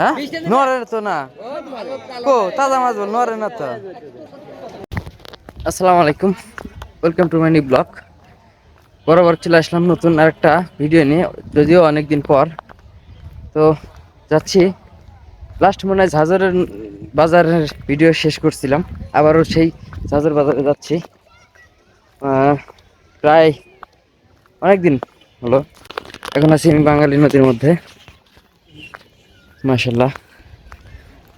হ্যাঁ? নরে তো না। কো, তাজা মাছ না তো। আসসালামু আলাইকুম। Welcome to my new blog বরাবর চলে আসলাম নতুন আরেকটা ভিডিও নিয়ে, যদিও অনেকদিন পর। তো যাচ্ছি। লাস্ট মনে হয় ঝাঁঝরের বাজারের ভিডিও শেষ করছিলাম। আবারও সেই ঝাঁঝর বাজারে যাচ্ছি। প্রায় অনেকদিন হলো। এখন আছি আমি বাঙালি নদীর মধ্যে। মাসাল্লাহ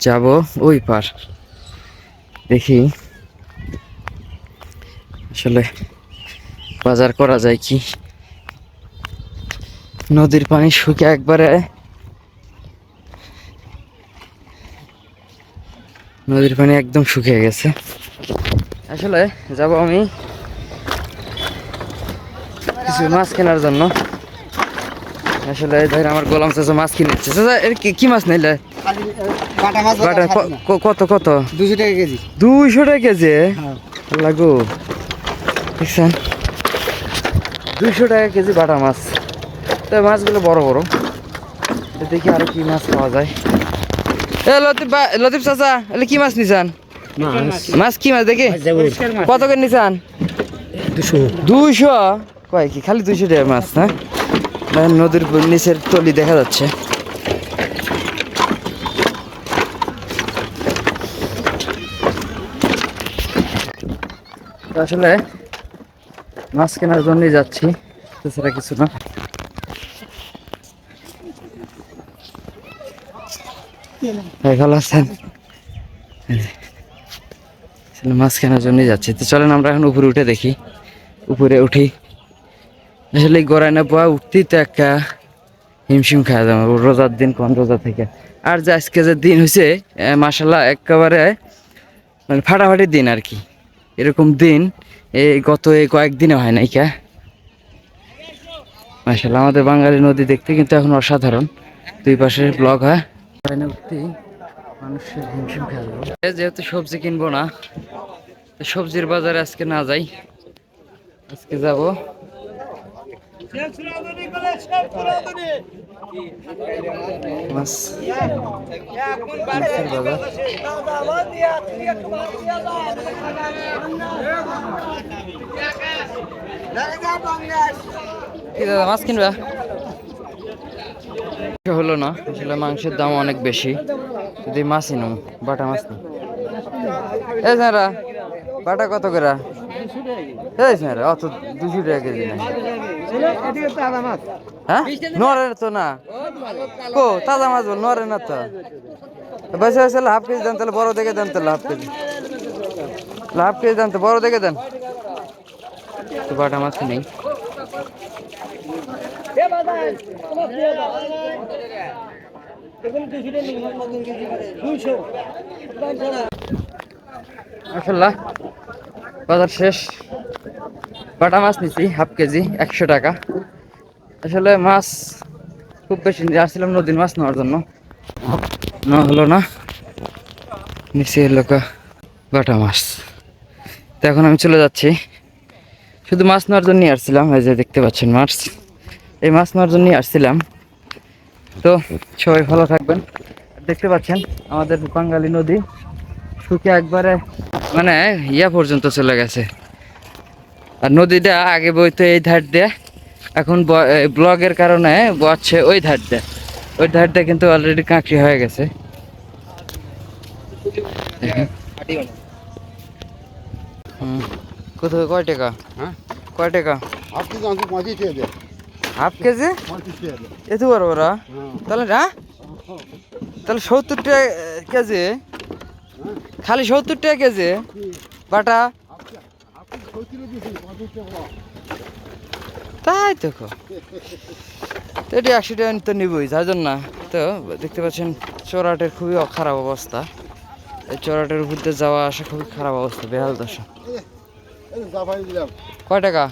যাব ওই পার। দেখি। আসলে বাজার করা যায় কি? নদীর পানি শুকে একবারে নদীর পানি একদম শুকিয়ে গেছে। আসলে যাব আমি কিছু মাছ কেনার জন্য। আসলে ধর আমার গোলাম চাচা মাছ কিনেছে চাচা এর কি- কি মাছ নিলে? কত কত? দুশো টাকা কেজি। দুইশো টাকা কেজি? হ্যাঁ। লাগো দেখছেন? দুইশো টাকা কেজি বাটা মাছ। তো মাছগুলো বড় বড়। দেখি আরও কি মাছ পাওয়া যায়। এ লতিফ বা লতিফ চাচা এলে কি মাছ নিছান? মাছ। কি মাছ দেখি? কত করে নিছান? দুশো দুইশো? কয় কি খালি দুইশো টাকা মাছ না? দেখেন নদীর নিচের তলি দেখা যাচ্ছে। আসলে মাছ কেনার জন্যই যাচ্ছি তাছাড়া কিছু না। ভালো মাছ কেনার জন্যই যাচ্ছি। তো চলেন আমরা এখন উপরে উঠে দেখি। উপরে উঠি। আসলে গড়ায় না পোয়া উঠতেই তো একটা হিমশিম খাওয়া যাবে রোজার দিন কোন রোজা থেকে? আর যে আজকে যে দিন হয়েছে মাসাল্লাহ একেবারে মানে ফাটাফাটি দিন আর কি। এরকম দিন এই গত এই কয়েকদিনে হয় নাই কে। মাসাল্লাহ আমাদের বাঙালি নদী দেখতে কিন্তু এখন অসাধারণ। দুই পাশে ব্লক হয়। না উঠতেই মানুষের হিমশিম খাওয়া যাবে যেহেতু সবজি কিনবো না সবজির বাজারে আজকে না যাই। আজকে যাব মাছ মাছের বাজার কি দাদা মাছ কিনবা? হলো না আসলে মাংসের দাম অনেক বেশি। যদি মাছই নাও বাটা মাছ এই স্যারা বাটা কত করে? এই স্যারা অত দুশো টাকা কেজি নাই হ্যাঁ? নরে তো না। কো তাজা মাছ বল নরে না তো। বেশি বেশি হাফ কেজি দেন তাহলে বড় দেখে দেন তাহলে হাফ কেজি। হাফ কেজি দেন তো বড় দেখে দেন। বাটা মাছ নেই। মাশাল্লাহ বাজার শেষ। বাটা মাছ নিছি, হাফ কেজি, একশো টাকা। আসলে মাছ খুব বেশি আসছিলাম, নদীর মাছ নেওয়ার জন্য। না হলো না নিচে হলো বাটা মাছ। তো এখন আমি চলে যাচ্ছি। শুধু মাছ নেওয়ার জন্যই আসছিলাম, এই যে দেখতে পাচ্ছেন মাছ। এই মাছ নেওয়ার জন্যই আসছিলাম। তো সবাই ভালো থাকবেন। দেখতে পাচ্ছেন, আমাদের বাঙালি নদী শুকিয়ে একবারে মানে ইয়া পর্যন্ত চলে গেছে। আর নদীটা আগে বইতো এই ধার দিয়ে এখন ব্লগের কারণে বচ্ছে ওই ধার দিয়ে। ওই ধার দিয়ে কিন্তু অলরেডি কাঁকড়ি হয়ে গেছে। হুম। কোথায়? কয় টাকা? হ্যাঁ? কয় টাকা? হাফ কেজি টাকা হাফ এত বড় বড়? তাহলে হ্যাঁ তাহলে সত্তর টাকা কেজি? খালি সত্তর টাকা কেজি? বাটা? তাই তো। তো এটি টাকা তো নিবই যার জন্য। তো দেখতে পাচ্ছেন, চোরাটের খুবই খারাপ অবস্থা। এই চোরাটের উপর দিয়ে যাওয়া আসা খুবই খারাপ অবস্থা, বেহাল দশা। কয় টাকা?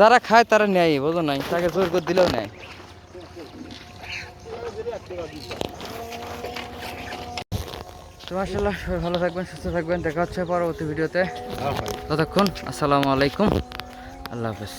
যারা খায় তারা নেয়, বোঝো নাই, তাকে জোর করে দিলেও নেয়। তো সবাই ভালো থাকবেন সুস্থ থাকবেন। দেখা হচ্ছে পরবর্তী ভিডিওতে। ততক্ষণ আসসালামু আলাইকুম। আল্লাহ হাফেজ।